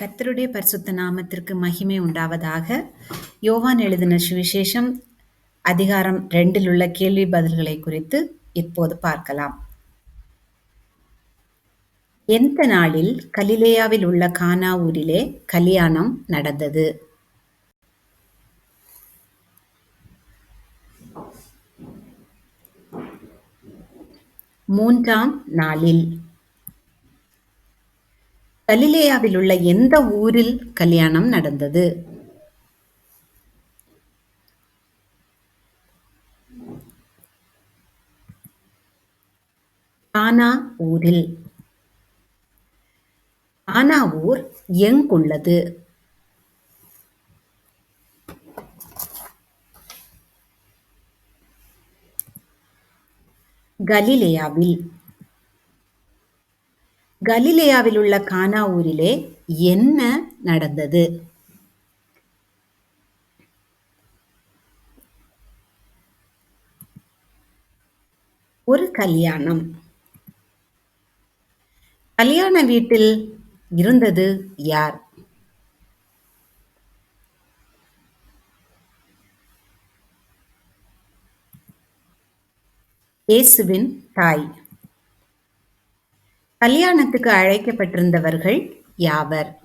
கர்த்தருடைய பரிசுத்த நாமத்திற்கு மகிமை உண்டாவதாக. யோவான் எழுதின சுவிசேஷம் அதிகாரம் ரெண்டில் உள்ள கேள்வி பதில்களை குறித்து இப்போது பார்க்கலாம். எந்த நாளில் கலிலேயாவில் உள்ள கானா ஊரிலே கல்யாணம் நடந்தது? மூன்றாம் நாளில் கலிலேயாவில் உள்ள எந்த ஊரில் கல்யாணம் நடந்தது? கானா ஊரில். கானா ஊர் எங்குள்ளது? கலிலேயாவில். கலிலேயாவில் உள்ள கானா ஊரிலே என்ன நடந்தது? ஒரு கல்யாணம். கல்யாண வீட்டில் இருந்தது யார்? இயேசுவின் தாய். கல்யாணத்துக்கு அழைக்கப்பட்டிருந்தவர்கள் யாவர்?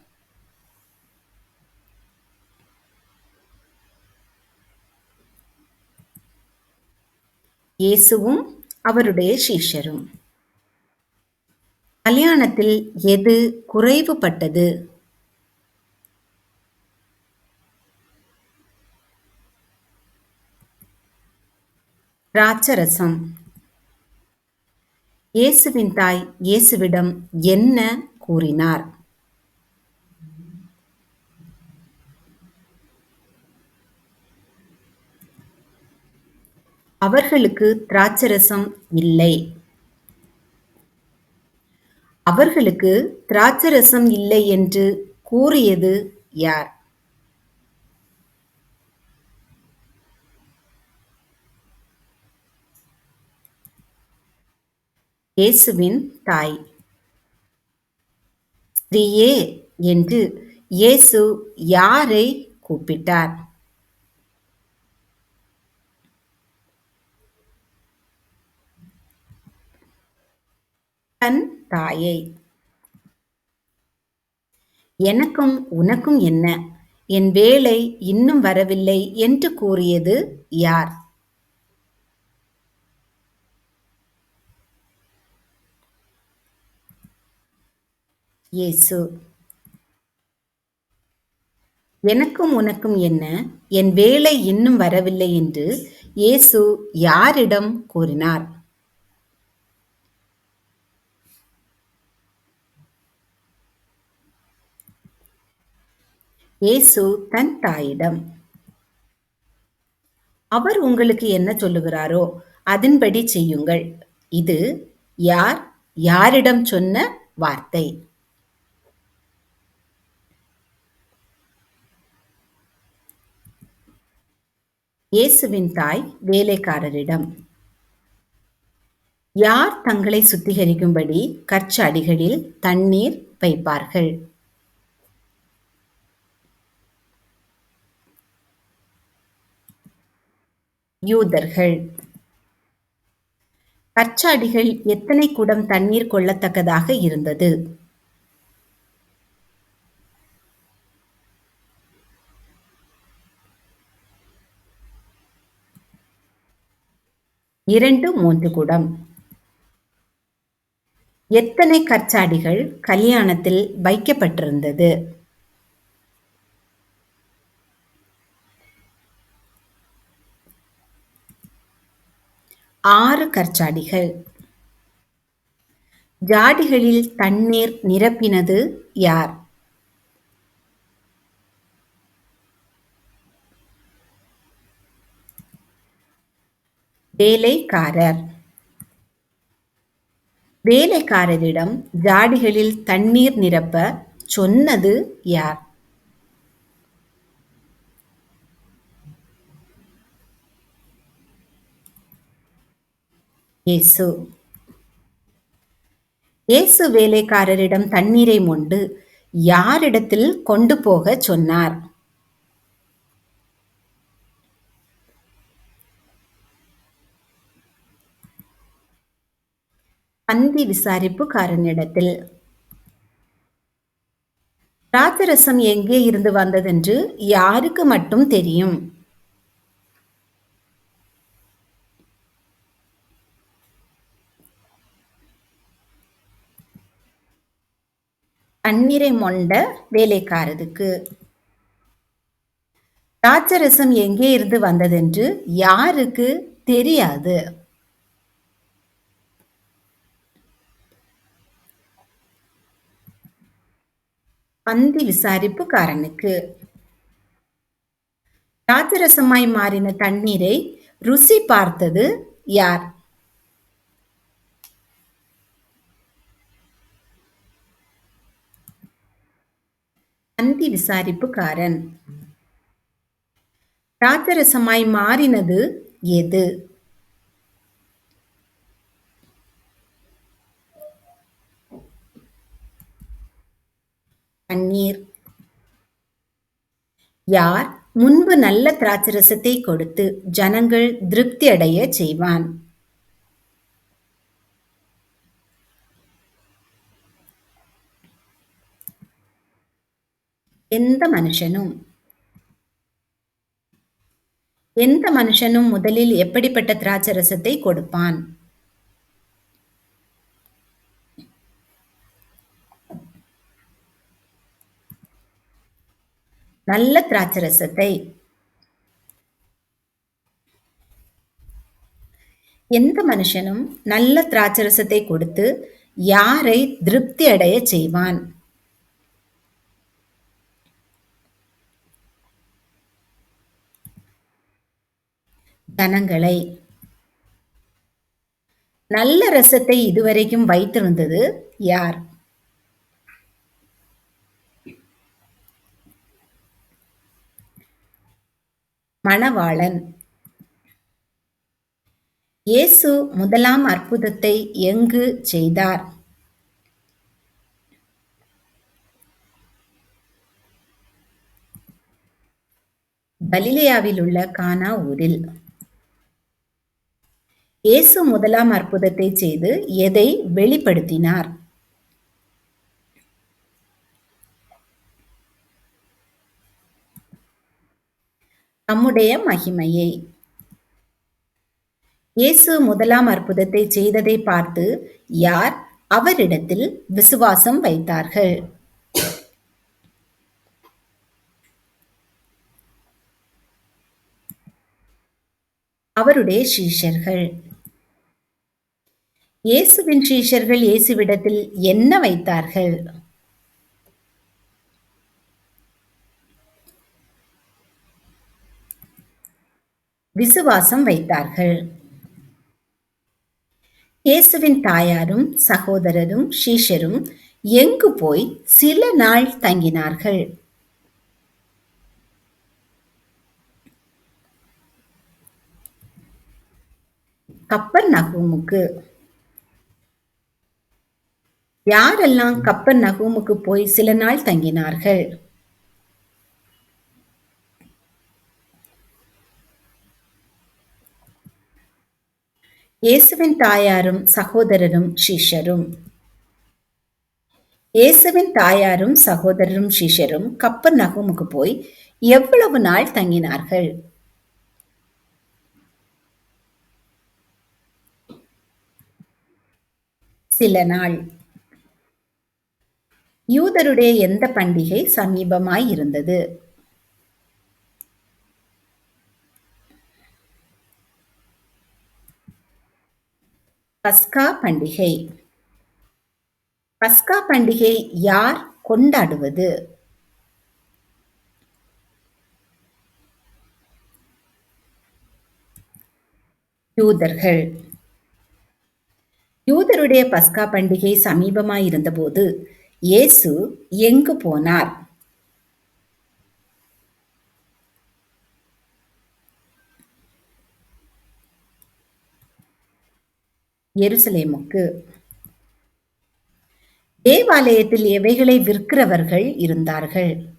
இயேசுவும் அவருடைய சீஷரும். கல்யாணத்தில் எது குறைவுபட்டது? ராட்சரசம் இயேசுவின் தாய் இயேசுவிடம் என்ன கூறினார்? அவர்களுக்கு திராட்சரசம் இல்லை. அவர்களுக்கு திராட்சரசம் இல்லை என்று கூறியது யார்? இயேசுவின் தாய். ஸ்ரீயே என்று இயேசு யாரை கூப்பிட்டார்? தன் தாயை. எனக்கும் உனக்கும் என்ன? என் வேலை இன்னும் வரவில்லை என்று கூறியது யார்? இயேசு. எனக்கும் உனக்கும் என்ன? என் வேலை இன்னும் வரவில்லை என்று இயேசு யாரிடம் கூறினார். இயேசு தன் தாயிடம் அவர் உங்களுக்கு என்ன சொல்லுகிறாரோ அதன்படி செய்யுங்கள். இது யார்? யாரிடம் சொன்ன வார்த்தை. இயேசுவின் தாய் வேலைக்காரரிடம் யார் தங்களை சுத்திகரிக்கும்படி கற்சடிகளில் தண்ணீர் வைப்பார்கள்? யூதர்கள் கற்சாடிகள் எத்தனை குடம் தண்ணீர் கொள்ளத்தக்கதாக இருந்தது? இரண்டு மூன்று குடம். எத்தனை கற்சாடிகள் கல்யாணத்தில் வைக்கப்பட்டிருந்தது? ஆறு கற்சாடிகள். ஜாடிகளில் தண்ணீர் நிரப்பினது யார்? வேலைக்காரர். வேலைக்காரரிடம் ஜாடிகளில் தண்ணீர் நிரப்ப சொன்னது யார்? இயேசு. இயேசு வேலைக்காரரிடம் தண்ணீரை மொண்டு யாரிடத்தில் கொண்டு போகச் சொன்னார். பந்தி விசாரிப்புக்காரனிடத்தில் திராட்சரசம் எங்கே இருந்து வந்ததென்று யாருக்கு மட்டும் தெரியும். தண்ணீரை மொண்ட வேலைக்காரருக்கு. ராட்சரசம் எங்கே இருந்து வந்ததென்று யாருக்கு தெரியாது. பந்தி விசாரிப்புக்காரனுக்கு. ராஜரசமாய் மாறின தண்ணீரை ருசி பார்த்தது யார்? பந்தி விசாரிப்புக்காரன். ராஜரசமாய் மாறினது எது? தண்ணீர். யார் முன்பு நல்ல திராட்சரசத்தை கொடுத்து ஜனங்கள் திருப்தி அடைய செய்வான்? எந்த மனுஷனும்? எந்த மனுஷனும் முதலில் எப்படிப்பட்ட திராட்சரசத்தை கொடுப்பான்? நல்ல திராட்சரசத்தை எந்த மனுஷனும் நல்ல திராட்சரசத்தை கொடுத்து யாரை திருப்தி அடைய செய்வான்? ஜனங்களை நல்ல ரசத்தை இதுவரைக்கும் வைத்திருந்தது யார்? மணவாளன். இயேசு முதலாம் அற்புதத்தை எங்கு செய்தார்? கலிலேயாவில் உள்ள கானா ஊரில். இயேசு முதலாம் அற்புதத்தை செய்து எதை வெளிப்படுத்தினார்? தம்முடைய மகிமையை. இயேசு முதலாம் அற்புதத்தை செய்ததை பார்த்து யார் அவரிடத்தில் விசுவாசம் வைத்தார்கள்? அவருடைய சீஷர்கள். இயேசுவின் சீஷர்கள் இயேசுவிடத்தில் என்ன வைத்தார்கள்? விசுவாசம் வைத்தார்கள். இயேசுவின் தாயாரும் சகோதரரும் ஷீஷரும் எங்கு போய் சில நாள் தங்கினார்கள்? கப்பர் நகூமுக்கு யாரெல்லாம் கப்பர் நகூமுக்கு போய் சில நாள் தங்கினார்கள்? இயேசுவின் தாயாரும் சகோதரரும் ஷீஷரும் இயேசுவின் தாயாரும் சகோதரரும் ஷீஷரும் கப்பர் நகமுக்கு போய் எவ்வளவு நாள் தங்கினார்கள்? சில நாள். யூதருடைய எந்த பண்டிகை சமீபமாய் இருந்தது? பஸ்கா பண்டிகை. பஸ்கா பண்டிகை யார் கொண்டாடுவது? யூதர்கள். யூதருடைய பஸ்கா பண்டிகை சமீபமாயிருந்தபோது இயேசு எங்கு போனார்? எருசலேமுக்கு. தேவாலயத்தில் எவைகளை விற்கிறவர்கள் இருந்தார்கள்?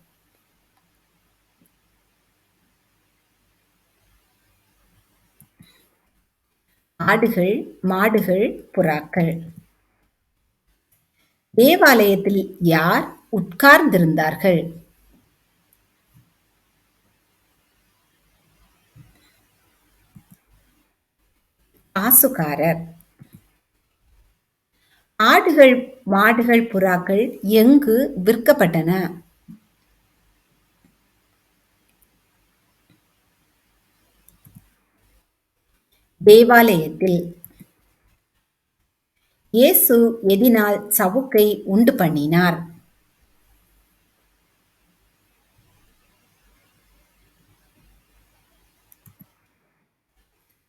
ஆடுகள் மாடுகள் புறாக்கள். தேவாலயத்தில் யார் உட்கார்ந்திருந்தார்கள்? காசுகாரர் ஆடுகள் மாடுகள் புறாக்கள் எங்கு விற்கப்பட்டன? தேவாலயத்தில் இயேசு எதினால் சவுக்கை உண்டு பண்ணினார்.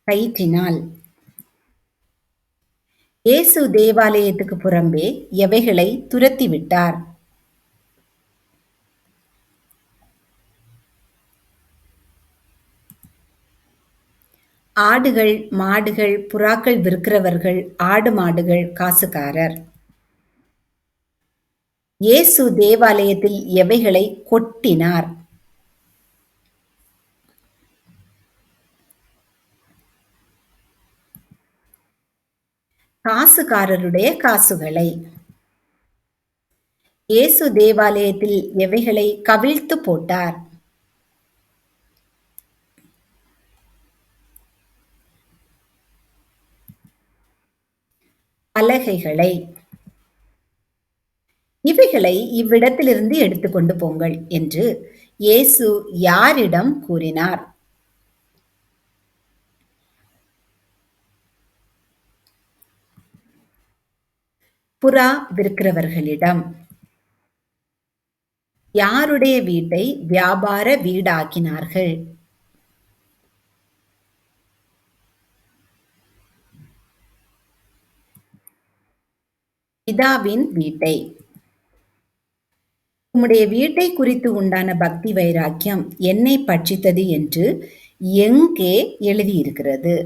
கயிற்றினால் இயேசு தேவாலயத்துக்கு புறம்பே எவைகளை துரத்திவிட்டார்? ஆடுகள் மாடுகள் புறாக்கள் விற்கிறவர்கள் ஆடு மாடுகள் காசுக்காரர். இயேசு தேவாலயத்தில் எவைகளை கொட்டினார்? காசுகாரருடைய காசுகளை. இயேசு தேவாலயத்தில் எவைகளை கவிழ்த்து போட்டார்? பலகைகளை இவைகளை இவ்விடத்திலிருந்து எடுத்துக்கொண்டு போங்கள் என்று இயேசு யாரிடம் கூறினார். புறா விற்கிறவர்களிடம் யாருடைய வீட்டை வியாபார வீடாக்கினார்கள்? பிதாவின் வீட்டை. உம்முடைய வீட்டை குறித்து உண்டான பக்தி வைராக்கியம் என்னை பட்சித்தது என்று எங்கே எழுதியிருக்கிறது?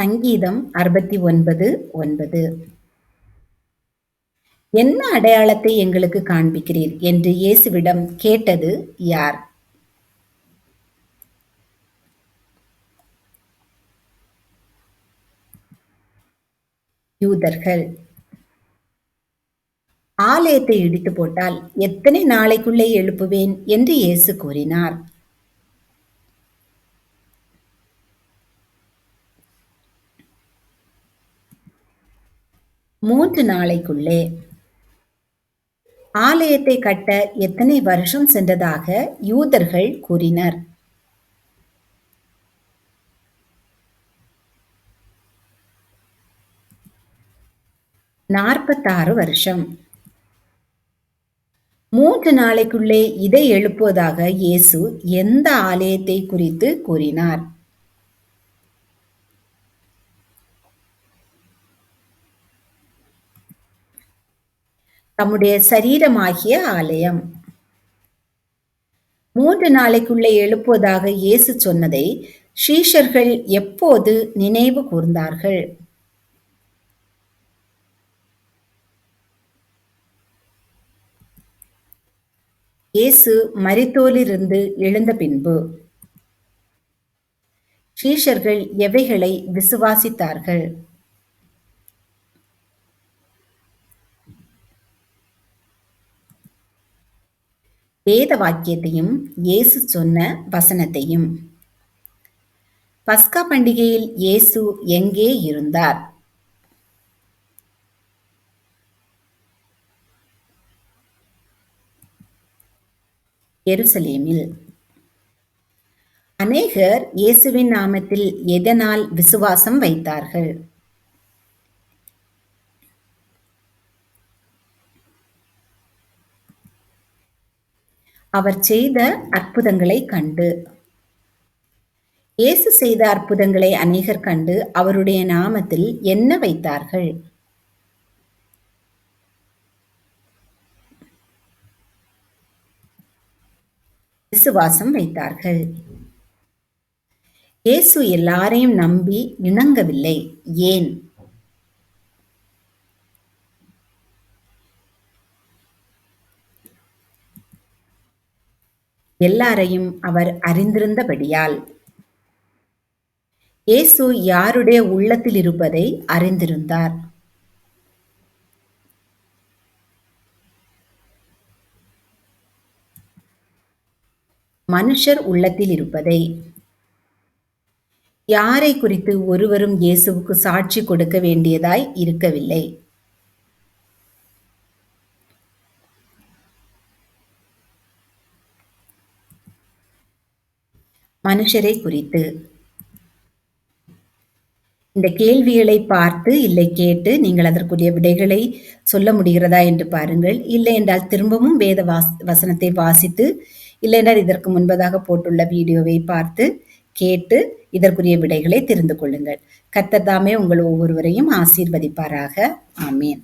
சங்கீதம் அறுபத்தி ஒன்பது ஒன்பது. என்ன அடையாளத்தை எங்களுக்கு காண்பிக்கிறீர்? என்று இயேசுவிடம் கேட்டது யார்? யூதர்கள். ஆலயத்தை இடித்து போட்டால் எத்தனை நாளைக்குள்ளே எழுப்புவேன்? என்று இயேசு கூறினார். மூன்று நாளைக்குள்ளே. ஆலயத்தை கட்ட எத்தனை வருஷம் சென்றதாக யூதர்கள் கூறினர். நாற்பத்தாறு வருஷம். மூன்று நாளைக்குள்ளே இதை எழுப்புவதாக இயேசு எந்த ஆலயத்தை குறித்து கூறினார். தம்முடைய சரீரமாகிய ஆலயம். மூன்று நாளைக்குள்ளே எழுப்புவதாக இயேசு சொன்னதை ஷீஷர்கள் எப்போது நினைவு கூர்ந்தார்கள்? இயேசு மரித்தோலிருந்து எழுந்த பின்பு ஷீஷர்கள் எவைகளை விசுவாசித்தார்கள்? வேத வாக்கியத்தையும் இயேசு சொன்ன வசனத்தையும். பஸ்கா பண்டிகையில் இயேசு எங்கே இருந்தார்? எருசலேமில். அநேகர் இயேசுவின் நாமத்தில் எதனால் விசுவாசம் வைத்தார்கள்? அவர் செய்த அற்புதங்களை கண்டு. இயேசு செய்த அற்புதங்களை அநேகர் கண்டு அவருடைய நாமத்தில் என்ன வைத்தார்கள்? விசுவாசம் வைத்தார்கள். இயேசு எல்லாரையும் நம்பி இணங்கவில்லை. ஏன்? எல்லாரையும் அவர் அறிந்திருந்தபடியால். இயேசு யாருடைய உள்ளத்தில் இருப்பதை அறிந்திருந்தார். மனுஷர் உள்ளத்தில் இருப்பதை யாரை குறித்து ஒருவரும் இயேசுவுக்கு சாட்சி கொடுக்க வேண்டியதாய் இருக்கவில்லை. மனுஷரை குறித்து. இந்த கேள்விகளை பார்த்து இல்லை கேட்டு நீங்கள் அதற்குரிய விடைகளை சொல்ல முடிகிறதா என்று பாருங்கள். இல்லை என்றால் திரும்பவும் வேத வாஸ் வசனத்தை வாசித்து இல்லை என்றால் இதற்கு முன்பதாக போட்டுள்ள வீடியோவை பார்த்து கேட்டு இதற்குரிய விடைகளை தெரிந்து கொள்ளுங்கள். கத்ததாமே தாமே உங்கள் ஒவ்வொருவரையும் ஆசீர்வதிப்பாராக. ஆமீன்.